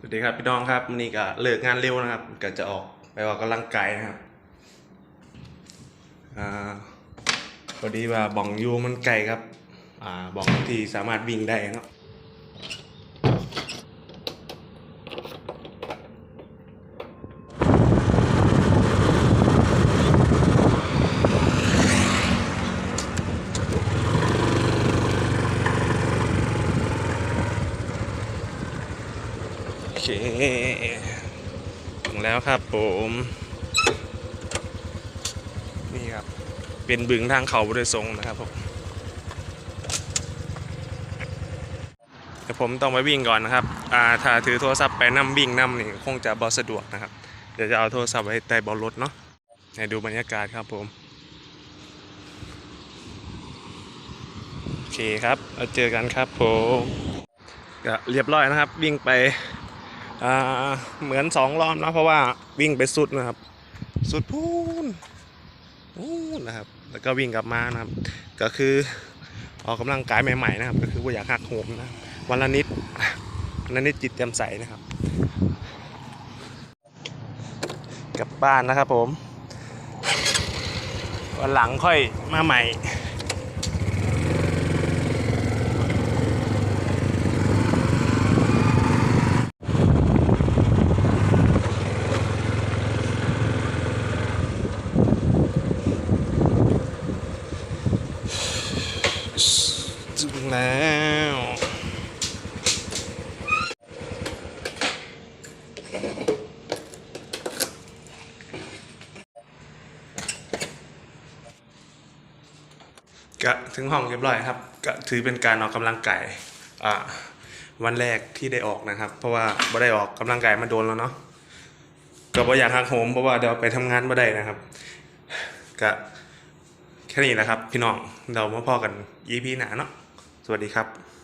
สวัสดีครับพี่น้องครับวันนี้ก็เลิกงานเร็วนะครับก็จะออกไปออกกำลังกายนะครับอ่าพอดีว่าบ่องยูมันไกลครับ อ่าบ่องที่สามารถวิ่งได้เนาะ เค ถึงแล้วครับผม นี่ครับ เป็นบึงทางเขาโดยทรงนะครับผมเดี๋ยวผมต้องไปวิ่งก่อนนะครับ อ่าถ้าถือโทรศัพท์ไปนั่งวิ่งนั่นี่คงจะบอสะดวกนะครับ เดี๋ยวจะเอาโทรศัพท์ไว้ใต้เบารถเนาะให้ดูบรรยากาศครับผม โอเคครับเราเจอกันครับผมก็เรียบร้อยนะครับ วิ่งไป เหมือนสองรอบนะเพราะว่าวิ่งไปสุดนะครับ สุดพูนนู่นนะครับ แล้วก็วิ่งกลับมานะครับ ก็คือออกกำลังกายใหม่ๆนะครับ ก็คือว่าอยากหักโหมนะวันละนิดวันละนิดจิตแจ่มใสนะครับ กลับบ้านนะครับผมวันหลังค่อยมาใหม่ แล้วก็ถึงห้องเรียบร้อยครับก็ถือเป็นการออกกำลังกายอ่าวันแรกที่ได้ออกนะครับ เพราะว่าไม่ได้ออกกำลังกายมาโดนแล้วเนาะก็บ่อยากหักโหมเพราะว่าเดี๋ยวไปทำงานไม่ได้นะครับก็แค่นี้แหละครับ พี่น้องเรามาพอกัน EP หนาเนาะ สวัสดีครับ